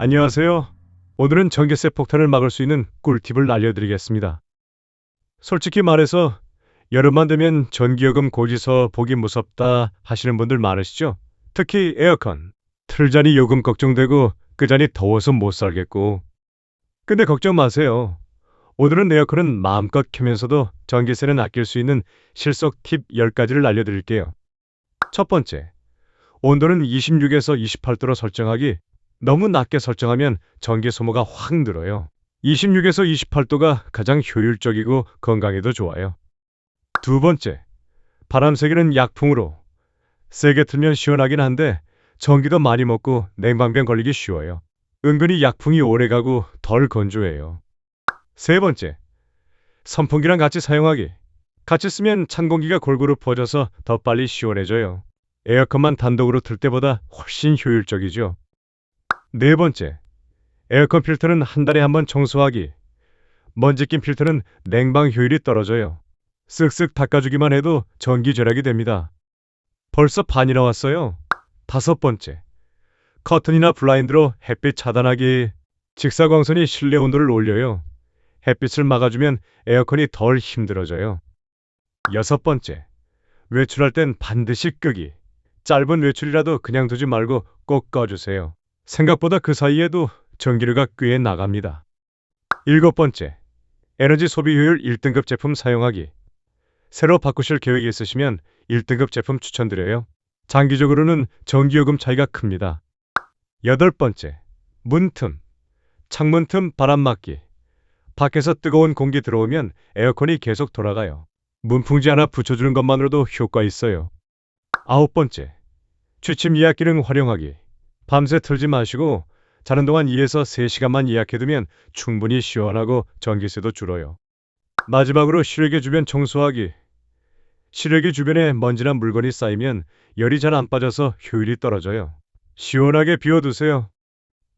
안녕하세요. 오늘은 전기세 폭탄을 막을 수 있는 꿀팁을 알려드리겠습니다. 솔직히 말해서 여름만 되면 전기요금 고지서 보기 무섭다 하시는 분들 많으시죠? 특히 에어컨. 틀자니 요금 걱정되고 끄자니 더워서 못 살겠고. 근데 걱정 마세요. 오늘은 에어컨은 마음껏 켜면서도 전기세는 아낄 수 있는 실속 팁 10가지를 알려드릴게요. 첫 번째. 온도는 26에서 28도로 설정하기. 너무 낮게 설정하면 전기 소모가 확 늘어요. 26에서 28도가 가장 효율적이고 건강에도 좋아요. 두 번째, 바람 세기는 약풍으로. 세게 틀면 시원하긴 한데 전기도 많이 먹고 냉방병 걸리기 쉬워요. 은근히 약풍이 오래가고 덜 건조해요. 세 번째, 선풍기랑 같이 사용하기. 같이 쓰면 찬 공기가 골고루 퍼져서 더 빨리 시원해져요. 에어컨만 단독으로 틀 때보다 훨씬 효율적이죠. 네 번째, 에어컨 필터는 한 달에 한 번 청소하기. 먼지 낀 필터는 냉방 효율이 떨어져요. 쓱쓱 닦아주기만 해도 전기 절약이 됩니다. 벌써 반이 나 왔어요. 다섯 번째, 커튼이나 블라인드로 햇빛 차단하기. 직사광선이 실내 온도를 올려요. 햇빛을 막아주면 에어컨이 덜 힘들어져요. 여섯 번째, 외출할 땐 반드시 끄기. 짧은 외출이라도 그냥 두지 말고 꼭 꺼주세요. 생각보다 그 사이에도 전기료가 꽤 나갑니다. 일곱 번째, 에너지 소비 효율 1등급 제품 사용하기. 새로 바꾸실 계획이 있으시면 1등급 제품 추천드려요. 장기적으로는 전기요금 차이가 큽니다. 여덟 번째, 문틈. 창문 틈 바람 막기. 밖에서 뜨거운 공기 들어오면 에어컨이 계속 돌아가요. 문풍지 하나 붙여주는 것만으로도 효과 있어요. 아홉 번째, 취침 예약 기능 활용하기. 밤새 틀지 마시고 자는 동안 2에서 3시간만 예약해두면 충분히 시원하고 전기세도 줄어요. 마지막으로 실외기 주변 청소하기. 실외기 주변에 먼지나 물건이 쌓이면 열이 잘 안 빠져서 효율이 떨어져요. 시원하게 비워두세요.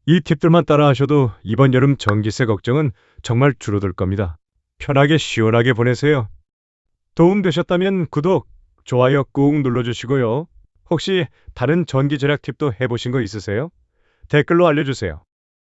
이 팁들만 따라 하셔도 이번 여름 전기세 걱정은 정말 줄어들 겁니다. 편하게 시원하게 보내세요. 도움 되셨다면 구독, 좋아요 꾹 눌러주시고요. 혹시 다른 전기 절약 팁도 해보신 거 있으세요? 댓글로 알려주세요.